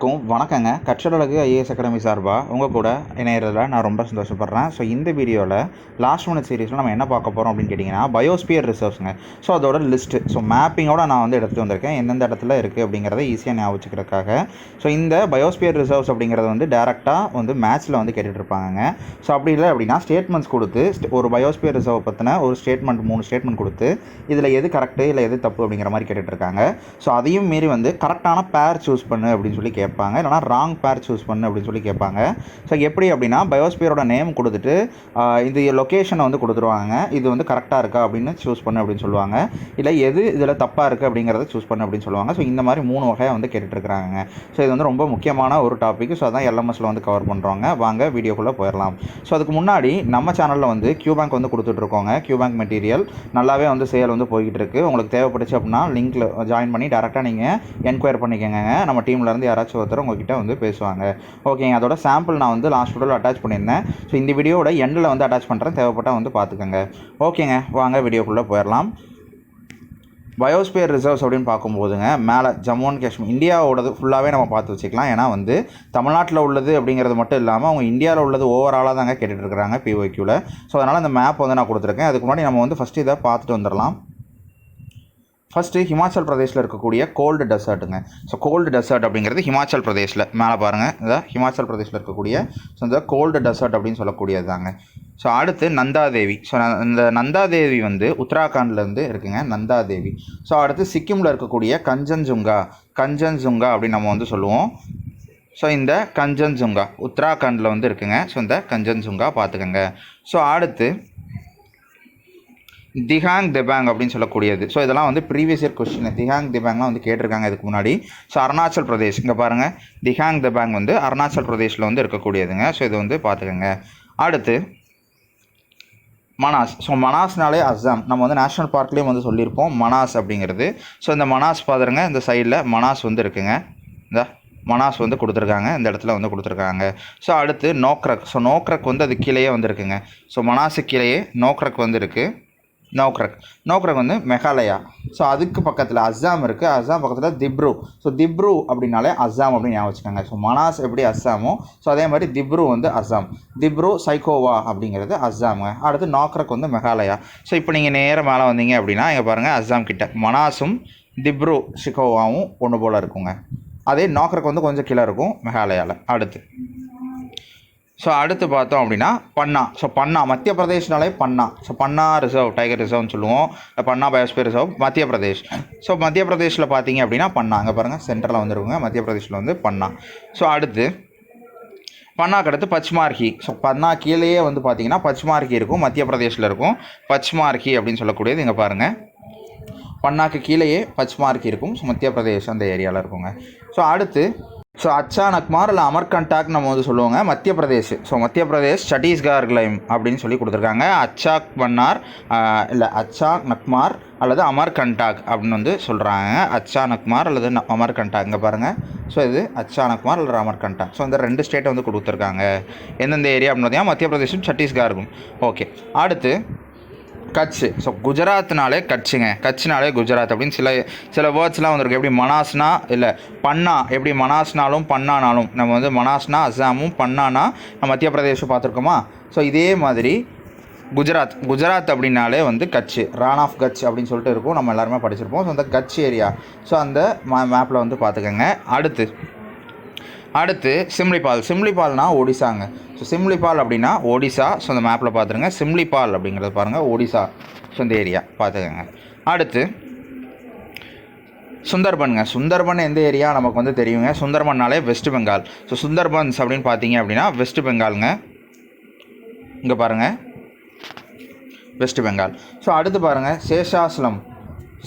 வணக்கம் வணக்கங்க. கற்றலகு IAS academy சார்பாக உங்கள் கூட இணையறதில் நான் ரொம்ப சந்தோஷப்படுறேன். ஸோ இந்த வீடியோவில் லாஸ்ட் மினிட் சீரீஸில் நம்ம என்ன பார்க்க போகிறோம் அப்படின்னு கேட்டிங்கன்னா பயோஸ்பியர் ரிசர்வ்ஸுங்க ஸோ அதோட லிஸ்ட்டு ஸோ மேப்பிங்கோட நான் வந்து எடுத்துகிட்டு வந்திருக்கேன். எந்தெந்த இடத்துல இருக்குது அப்படிங்கிறத ஈஸியாக ஞாபகம் வச்சுக்கிறதுக்காக ஸோ இந்த பயோஸ்பியர் ரிசர்வ்ஸ் அப்படிங்கிறது வந்து டேரெக்டாக வந்து மேட்ச்சில் வந்து கேட்டுட்ருப்பாங்க ஸோ அப்படி இல்லை அப்படின்னா ஸ்டேட்மெண்ட்ஸ் கொடுத்து ஒரு பயோஸ்பியர் ரிசர்வ் பற்றின ஒரு ஸ்டேட்மெண்ட் மூணு ஸ்டேட்மெண்ட் கொடுத்து இதில் எது கரெக்டு இல்லை எது தப்பு அப்படிங்கிற மாதிரி கேட்டுட்ருக்காங்க ஸோ அதையும் மீறி வந்து கரெக்டான பேர் சூஸ் பண்ணு அப்படின்னு சொல்லி கேட்பாங்க இல்லைனா ராங் பேர் சூஸ் பண்ணு அப்படின்னு சொல்லி கேட்பாங்க. ஸோ எப்படி அப்படின்னா பயோஸ்பியரோட நேம் கொடுத்துட்டு இந்த இது லொக்கேஷனை வந்து கொடுத்துருவாங்க. இது வந்து கரெக்டாக இருக்கா அப்படின்னு சூஸ் பண்ணு அப்படின்னு சொல்லுவாங்க. இல்லை எது இதில் தப்பாக இருக்குது அப்படிங்கிறத சூஸ் பண்ணு அப்படின்னு சொல்லுவாங்க. ஸோ இந்த மாதிரி மூணு வகையாக வந்து கேட்டுட்டு ஸோ இது வந்து ரொம்ப முக்கியமான ஒரு டாபிக் ஸோ அதான் எல்எம்எஸ்ல வந்து கவர் பண்ணுறோங்க வாங்க வீடியோக்குள்ளே போயிடலாம் ஸோ அதுக்கு முன்னாடி நம்ம சேனலில் வந்து கியூ பேங்க் வந்து கொடுத்துட்ருக்கோங்க. கியூ பேங்க் மெட்டீரியல் நல்லாவே வந்து சேல் வந்து போய்கிட்டு இருக்குது உங்களுக்கு தேவைப்பட்டுச்சு அப்படின்னா லிங்க்கில் ஜாயின் பண்ணி டேரெக்டாக நீங்கள் என்கொயர் பண்ணிக்கோங்க நம்ம டீம்லேருந்து இருந்து யாராச்சும் ஒருத்தர் உங்ககிட்ட வந்து பேசுவாங்க. ஓகேங்க அதோட சாம்பிள் நான் வந்து லாஸ்ட் வீடியோவில் அட்டாச் பண்ணியிருந்தேன். ஸோ இந்த வீடியோவோட எண்டில் வந்து அட்டாச் பண்ணுறேன் தேவைப்பட்டால் வந்து பார்த்துக்கோங்க ஓகேங்க வாங்க வீடியோக்குள்ளே போயிடலாம் பயோஸ்பியர் ரிசர்வ்ஸ் அப்படின்னு பார்க்கும்போதுங்க மேலே ஜம்மு அண்ட் காஷ்மீர் இந்தியாவோடது ஃபுல்லாகவே நம்ம பார்த்து வச்சுக்கலாம். ஏன்னா வந்து தமிழ்நாட்டில் உள்ளது அப்படிங்கிறது மட்டும் இல்லாமல் அவங்க இந்தியாவில் உள்ளது ஓவராலாக தாங்க கேட்டுட்டு இருக்கிறாங்க ஸோ அதனால் அந்த மேப் வந்து நான் கொடுத்துருக்கேன். அதுக்கு முன்னாடி நம்ம வந்து ஃபஸ்ட்டு இதை பார்த்துட்டு வந்துடலாம் ஃபஸ்ட்டு ஹிமாச்சல் பிரதேஷில் இருக்கக்கூடிய கோல்டு டெசர்ட்டுங்க ஸோ கோல்டு டெசர்ட் அப்படிங்கிறது ஹிமாச்சல் பிரதேஷில் மேலே பாருங்கள் இதான் ஹிமாச்சல் பிரதேஷில் இருக்கக்கூடிய ஸோ இந்த கோல்டு டெசர்ட் அப்படின்னு சொல்லக்கூடியது தாங்க ஸோ அடுத்து நந்தாதேவி. ஸோ இந்த நந்தாதேவி வந்து உத்தராகண்ட்லேருந்து இருக்குங்க நந்தாதேவி. ஸோ அடுத்து சிக்கிமில் இருக்கக்கூடிய கஞ்சன்ஜுங்கா. கஞ்சன்ஜுங்கா அப்படின்னு நம்ம வந்து சொல்லுவோம். ஸோ இந்த கஞ்சன்ஜுங்கா. உத்தராகண்டில் வந்து இருக்குங்க. ஸோ இந்த கஞ்சன்ஜுங்கா பார்த்துக்கோங்க. ஸோ அடுத்து திஹாங் திபாங் அப்படின்னு சொல்லக்கூடியது. ஸோ இதெல்லாம் வந்து ப்ரீவியஸ் இயர் கொஸ்டின் திஹாங் திபாங்லாம் வந்து கேட்டிருக்காங்க இதுக்கு முன்னாடி. ஸோ அருணாச்சல் பிரதேஷ் இங்கே பாருங்கள் திஹாங் திபாங் வந்து அருணாச்சல் பிரதேஷில் வந்து இருக்கக்கூடியதுங்க. ஸோ இது வந்து பார்த்துக்கோங்க. அடுத்து மனாஸ் ஸோ மனாஸ்னாலே அஸ்ஸாம் நம்ம வந்து நேஷ்னல் பார்க்லேயும் வந்து சொல்லியிருப்போம் மனாஸ் அப்படிங்கிறது. ஸோ இந்த மனாஸ் பாருங்க. இந்த சைடில் மனாஸ் வந்து இருக்குங்க. இந்த மனாஸ் வந்து கொடுத்துருக்காங்க. இந்த இடத்துல வந்து கொடுத்துருக்காங்க. ஸோ அடுத்து நோக்ரக். ஸோ நோக்ரக் வந்து அது கீழேயே வந்துருக்குங்க ஸோ மனாஸு கீழேயே நோக்ரக் வந்து இருக்குது நோக்ரக். நோக்ரக் வந்து மெகாலயா. ஸோ அதுக்கு பக்கத்தில் அஸ்ஸாம் இருக்குது அஸ்ஸாம் பக்கத்தில் திப்ரு. ஸோ திப்ரு அப்படின்னாலே அஸ்ஸாம் அப்படின்னு ஞாபகம் வச்சுக்கோங்க. ஸோ மனாஸ் எப்படி அஸ்ஸாமோ ஸோ அதே மாதிரி திப்ரு வந்து அஸ்ஸாம். திப்ரு சைகோவா அப்படிங்கிறது அஸ்ஸாமுங்க அடுத்து நோக்ரக் வந்து மெகாலயா. ஸோ இப்போ நீங்கள் நேரம் மேலே வந்தீங்க அப்படின்னா இங்கே பாருங்கள் அஸ்ஸாம் கிட்ட. மனாஸும் திப்ரு ஷிகோவாவும் ஒன்று போல் இருக்குங்க. அதே நோக்ரக் வந்து கொஞ்சம் கீழே இருக்கும் மெகாலயாவில் அடுத்து. ஸோ அடுத்து பார்த்தோம் அப்படின்னா பன்னா so Panna Madhya பிரதேஷ்னாலே Panna so Panna reserve tiger ரிசர்வ்னு சொல்லுவோம். இல்ல பன்னா பயோஸ்பியர் ரிசர்வ் மத்திய பிரதேஷ். ஸோ மத்திய பிரதேஷில் பார்த்தீங்க அப்படின்னா பன்னா அங்கே பாருங்கள் சென்டரில் வந்துருக்குங்க. மத்திய பிரதேஷில் வந்து பன்னா ஸோ அடுத்து பன்னாக்கு அடுத்து பச்மார்கி. ஸோ பன்னா கீழேயே வந்து பார்த்தீங்கன்னா பச்மார்கி இருக்கும் மத்திய பிரதேஷில் இருக்கும். பச்மார்கி அப்படின்னு சொல்லக்கூடியது இங்கே பாருங்கள் பன்னாக்கு கீழேயே பச்மார்கி இருக்கும். ஸோ மத்திய பிரதேஷ் அந்த ஏரியாவில் இருக்குங்க. ஸோ அடுத்து ஸோ அச்சானக்மார் இல்லை அமர்கண்டாக் நம்ம வந்து சொல்லுவாங்க. மத்திய பிரதேஷ் ஸோ மத்திய பிரதேஷ் சட்டீஸ்கார் கிளைம் அப்படின்னு சொல்லி கொடுத்துருக்காங்க. அச்சாக் பன்னார் இல்லை அச்சா நக்மார் அல்லது அமர்கண்டாக் அப்படின்னு வந்து சொல்கிறாங்க அச்சா நக்மார் அல்லது அமர்கண்டாக் இங்கே பாருங்கள் ஸோ இது அச்சா இல்லை அல்லது அமர்கண்டாக் ஸோ இந்த ரெண்டு ஸ்டேட்டை வந்து கொடுத்துருக்காங்க. எந்தெந்த ஏரியா அப்படின்னு பார்த்தீங்கன்னா மத்திய பிரதேசம் சத்தீஸ்கர் இருக்கும் ஓகே அடுத்து கட்ச். ஸோ குஜராத்னாலே கட்சுங்க. கட்சினாலே குஜராத் அப்படின்னு சில சில வேர்ட்ஸ்லாம் வந்திருக்கு. எப்படி மனாஸ்னா இல்லை பன்னா எப்படி மனாஸ்னாலும் பன்னானாலும் நம்ம வந்து மனாஸ்னா அஸ்ஸாமும் பன்னானா நம்ம மத்திய பிரதேஷம் பார்த்துருக்கோமா? ஸோ இதே மாதிரி குஜராத். குஜராத் அப்படின்னாலே வந்து கட்ச். ரான் ஆஃப் கட்ச் அப்படின்னு சொல்லிட்டு இருக்கும். நம்ம எல்லாருமே படிச்சிருப்போம். ஸோ அந்த கட்ச் ஏரியா ஸோ அந்த மா மேப்பில் வந்து பார்த்துக்கோங்க. அடுத்து. அடுத்து சிம்லிபால். சிம்லிபால்னா ஒடிசாங்க. ஸோ சிம்லிபால் அப்படின்னா ஒடிசா. ஸோ அந்த மேப்பில் பார்த்துருங்க. சிம்லிபால் அப்படிங்கிறத பாருங்கள் ஒடிசா. ஸோ இந்த ஏரியா பார்த்துக்கோங்க. அடுத்து சுந்தர்பனுங்க. சுந்தர்பன் எந்த ஏரியா நமக்கு வந்து தெரியுங்க. சுந்தர்பன்னாலே வெஸ்ட் பெங்கால் ஸோ சுந்தர்பன்ஸ் அப்படின்னு பார்த்தீங்க அப்படின்னா வெஸ்ட் பெங்காலுங்க இங்கே பாருங்கள் வெஸ்ட் பெங்கால் ஸோ அடுத்து பாருங்கள் சேஷாஸ்லம்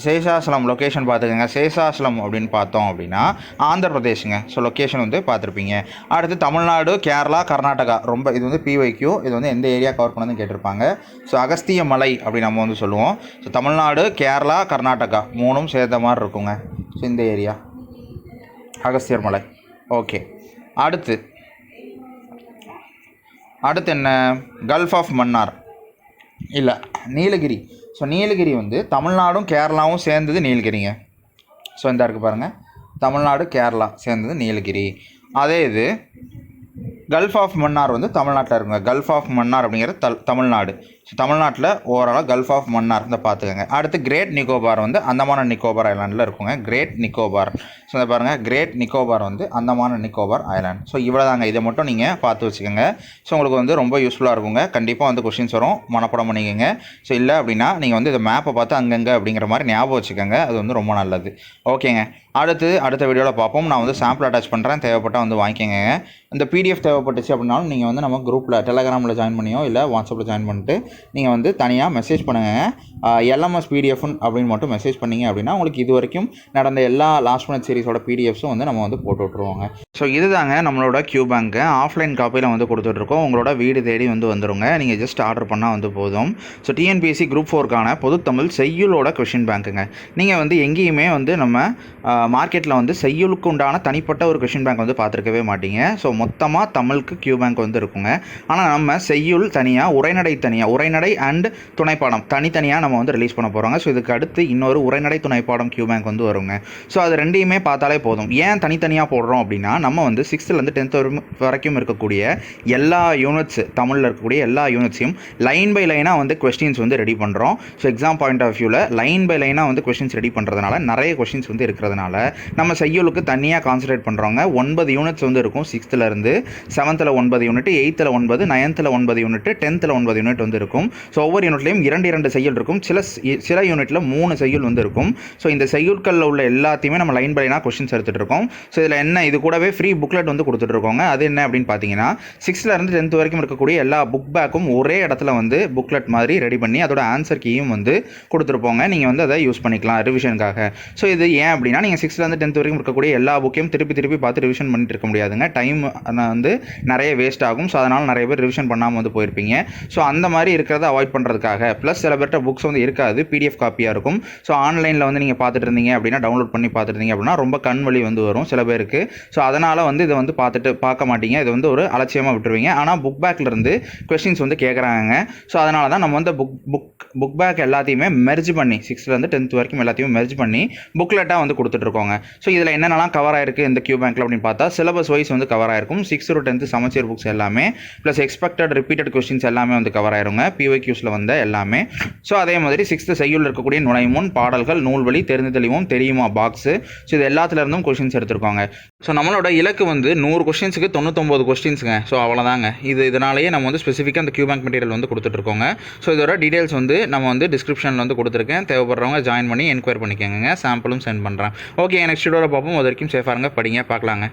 சேஷாசலம் லொக்கேஷன் பார்த்துக்கோங்க. சேஷாசலம் அப்படின்னு பார்த்தோம் அப்படின்னா ஆந்திர பிரதேஷுங்க ஸோ லொக்கேஷன் வந்து பார்த்துருப்பீங்க. அடுத்து தமிழ்நாடு கேரளா கர்நாடகா. ரொம்ப இது வந்து பிஒய்க்யூ இது வந்து எந்த ஏரியா கவர் பண்ணதுன்னு கேட்டிருப்பாங்க. ஸோ அகஸ்திய மலை அப்படி நம்ம வந்து சொல்லுவோம். ஸோ தமிழ்நாடு கேரளா கர்நாடகா மூணும் சேர்ந்த மாதிரி இருக்குங்க. ஸோ இந்த ஏரியா அகஸ்தியர் மலை ஓகே அடுத்து அடுத்து என்ன? கல்ஃப் ஆஃப் மன்னார் இல்லை நீலகிரி. ஸோ நீலகிரி வந்து தமிழ்நாடும் கேரளாவும் சேர்ந்தது நீலகிரிங்க. ஸோ இந்த இருக்குது பாருங்கள் தமிழ்நாடு கேரளா சேர்ந்தது நீலகிரி. அதே இது கல்ஃப் ஆஃப் மன்னார் வந்து தமிழ்நாட்டில் இருக்குங்க. கல்ஃப் ஆஃப் மன்னார் அப்படிங்கிறது தல் தமிழ்நாடு. ஸோ தமிழ்நாட்டில் ஓவராலாக கல்ஃப் ஆஃப் மன்னார் இந்த பார்த்துக்கோங்க. அடுத்து கிரேட் நிக்கோபார் வந்து அந்தமான நிக்கோபார் ஐலாண்டில் இருக்குங்க. கிரேட் நிக்கோபார் ஸோ இதை பாருங்கள் கிரேட் நிக்கோபார் வந்து அந்தமான நிக்கோபார் ஐலாண்ட் ஸோ இவ்வளோ தாங்க இதை மட்டும் நீங்கள் பார்த்து வச்சுக்கோங்க. ஸோ உங்களுக்கு வந்து ரொம்ப யூஸ்ஃபுல்லாக இருக்குங்க. கண்டிப்பாக வந்து கொஷின்ஸ் வரும். மனப்படம் பண்ணிக்கோங்க. ஸோ இல்லை அப்படின்னா நீங்கள் வந்து இந்த மேப்பை பார்த்து அங்கங்கே அப்படிங்கிற மாதிரி ஞாபகம் வச்சுக்கோங்க. அது வந்து ரொம்ப நல்லது. ஓகேங்க அடுத்து அடுத்த வீடியோவில் பார்ப்போம். நான் வந்து சாம்பிள் அட்டாச் பண்ணுறேன் தேவைப்பட்டால் வந்து வாங்கிக்கோங்க. இந்த பிடிஎஃப் தேவை தேவைப்பட்டுச்சு அப்படின்னாலும் நீங்கள் வந்து நம்ம குரூப்பில் டெலகிராமில் ஜாயின் பண்ணியோ இல்லை வாட்ஸ்அப்பில் ஜாயின் பண்ணிட்டு நீங்கள் வந்து தனியாக மெசேஜ் பண்ணுங்கள் எல்எம்எஸ் பிடிஎஃப்னு அப்படின்னு மட்டும் மெசேஜ் பண்ணீங்க அப்படின்னா உங்களுக்கு இது வரைக்கும் நடந்த எல்லா லாஸ்ட் மினிட் சீரிஸோட பிடிஎஃப்ஸும் வந்து நம்ம வந்து போட்டு விட்ருவாங்க ஸோ இதுதாங்க நம்மளோட கியூ பேங்க்கு ஆஃப்லைன் காப்பியில் வந்து கொடுத்துட்ருக்கோம். உங்களோட வீடு தேடி வந்து வந்துருங்க. நீங்கள் ஜஸ்ட் ஆர்டர் பண்ணால் வந்து போதும். ஸோ டிஎன்பிஎஸ்சி குரூப் ஃபோருக்கான பொதுத்தமிழ் செய்யுளோட கொஷின் பேங்க்குங்க நீங்கள் வந்து எங்கேயுமே வந்து நம்ம மார்க்கெட்டில் வந்து செய்யுளுக்கு உண்டான தனிப்பட்ட ஒரு கொஷின் பேங்க் வந்து பார்த்துருக்கவே மாட்டீங்க. ஸோ மொத்தமாக தமிழுக்கு கியூ பேங்க் வந்து இருக்குங்க. ஆனால் நம்ம செய்யுள் தனியாக உரைநடை தனியாக உரைநடை அண்ட் துணைப்பாடம் தனித்தனியாக நம்ம வந்து ரிலீஸ் பண்ண போகிறாங்க ஸோ இதுக்கு அடுத்து இன்னொரு உரைநடை துணைப்பாடம் கியூ பேங்க் வந்து வருங்க. ஸோ அது ரெண்டையுமே பார்த்தாலே போதும். ஏன் தனித்தனியாக போடுறோம் அப்படின்னா நம்ம வந்து சிக்ஸ்த்துலேருந்து டென்த் வரைக்கும் இருக்கக்கூடிய எல்லா யூனிட்ஸ் தமிழில் இருக்கக்கூடிய எல்லா யூனிட்ஸையும் லைன் பை லைனாக வந்து கொஸ்டின்ஸ் வந்து ரெடி பண்ணுறோம் ஸோ எக்ஸாம் பாயிண்ட் ஆஃப் வியூவில் லைன் பை லைனாக வந்து கொஸ்டின்ஸ் ரெடி பண்ணுறதுனால நிறைய கொஸ்டின்ஸ் வந்து இருக்கிறதுனால நம்ம செய்யுளுக்கு தனியாக கான்சன்ட்ரேட் பண்ணுறோங்க ஒன்பது யூனிட்ஸ் வந்து இருக்கும் சிக்ஸ்த்துலேருந்து செவன்த்தில் ஒன்பது யூனிட் எயித்தில் ஒன்பது நைன்த்தில் ஒன்பது யூனிட் டென்த்தில் ஒன்பது யூனிட் வந்து இருக்கும். ஸோ ஒவ்வொரு யூனிட்லையும் இரண்டு இரண்டு செய்யுள் இருக்கும். சில சில யூனிட்டில் மூணு செய்யுள் வந்து இருக்கும். ஸோ இந்த செய்யுட்களில் உள்ள எல்லாத்தையுமே நம்ம லைன் பை லைனாக கொஸ்டின்ஸ் எடுத்துகிட்டு இருக்கோம் ஸோ இதில் என்ன இது கூடவே ஃப்ரீ புக்லெட் வந்து கொடுத்துட்ருக்கோங்க. அது என்ன அப்படின்னு பார்த்தீங்கன்னா சிக்ஸ்ல இருந்து டென்த் வரைக்கும் இருக்கக்கூடிய எல்லா புக் பேக்கும் ஒரே இடத்துல வந்து புக்லெட் மாதிரி ரெடி பண்ணி அதோட ஆன்சர் கீயும் வந்து கொடுத்துருப்போங்க. நீங்கள் வந்து அதை யூஸ் பண்ணிக்கலாம் ரிவிஷனுக்காக ஸோ இது ஏன் அப்படின்னா நீங்கள் சிக்ஸ்த்லேருந்து டென்த் வரைக்கும் இருக்கக்கூடிய எல்லா புக்கையும் திருப்பி திருப்பி பார்த்து ரிவிஷன் பண்ணிட்டு இருக்க முடியாதுங்க. டைம் வந்து நிறைய வேஸ்ட் ஆகும். ஸோ அதனால் நிறைய பேர் ரிவிஷன் பண்ணாமல் வந்து போயிருப்பீங்க. ஸோ அந்த மாதிரி இருக்கிறத அவாய்ட் பண்ணுறதுக்காக ப்ளஸ் சில பேர்கிட்ட புக்ஸ் வந்து இருக்காது. பிடிஎஃப் காப்பியாக இருக்கும். ஸோ ஆன்லைனில் வந்து நீங்கள் பார்த்துட்டு இருந்தீங்க அப்படின்னா டவுன்லோட் பண்ணி பார்த்துட்டு இருந்தீங்க அப்படின்னா ரொம்ப கண் வலி வந்து வரும் சில பேருக்கு. ஸோ அதனால் வந்து இதை வந்து பார்த்துட்டு பார்க்க மாட்டீங்க. இது வந்து ஒரு அலட்சியமாக விட்டுருவீங்க. ஆனால் புக் பேக்லேருந்து கொஸ்டின்ஸ் வந்து கேட்குறாங்க ஸோ அதனால தான் நம்ம வந்து புக் புக் புக் பேக் எல்லாத்தையுமே மெர்ஜ் பண்ணி சிக்ஸ்த்லேருந்து டென்த் வரைக்கும் எல்லாத்தையும் மெர்ஜ் பண்ணி புக்லெட்டாக வந்து கொடுத்துட்ருக்கோங்க ஸோ இதில் என்னென்னலாம் கவர் ஆயிருக்கு இந்த கியூ பேங்க்கில் அப்படின்னு பார்த்தா சிலபஸ் வைஸ் வந்து கவர் ஆயிருக்கும். சிக்ஸ் டு டென்த்து சமச்சீர் புக்ஸ் எல்லாமே ப்ளஸ் எக்ஸ்பெக்டட் ரிப்பீட்டட் கொஸ்டின்ஸ் எல்லாமே வந்து கவர் ஆயிருங்க. பிஓக்யூஸில் வந்த எல்லாமே. ஸோ அதே மாதிரி சிக்ஸ்த்து செய்யுள் இருக்கக்கூடிய நுழைமுன் பாடல்கள் நூல்வழி தெரிந்து தெளிவும் தெரியுமா பாக்ஸு ஸோ இது எல்லாத்துலேருந்தும் கொஷின்ஸ் கொஸ்டின்ஸ் ஸோ நம்மளோட இலக்கு வந்து நூறு கொஸ்டின்ஸுக்கு தொண்ணூத்தொம்பது கொஸ்டின்ஸுங்க ஸோ அவ்வளோதாங்க. இது இதனாலேயே நம்ம வந்து ஸ்பெசிஃபிக்காக அந்த கியூபேங்க் மெட்டீரியல் வந்து கொடுத்துட்ருக்கோங்க. ஸோ இதோட டீடைல்ஸ் வந்து நம்ம வந்து டிஸ்கிரிப்ஷனில் வந்து கொடுத்துருக்கேன். தேவைப்படுறவங்க ஜாயின் பண்ணி என்கொயர் பண்ணிக்கோங்க சாம்பிளும் சென்ட் பண்ணுறேன் ஓகே நெக்ஸ்ட் வீடியோவில் பார்ப்போம். அது வரைக்கும் சேஃபாக இருங்க. படிங்க பார்க்கலாங்க.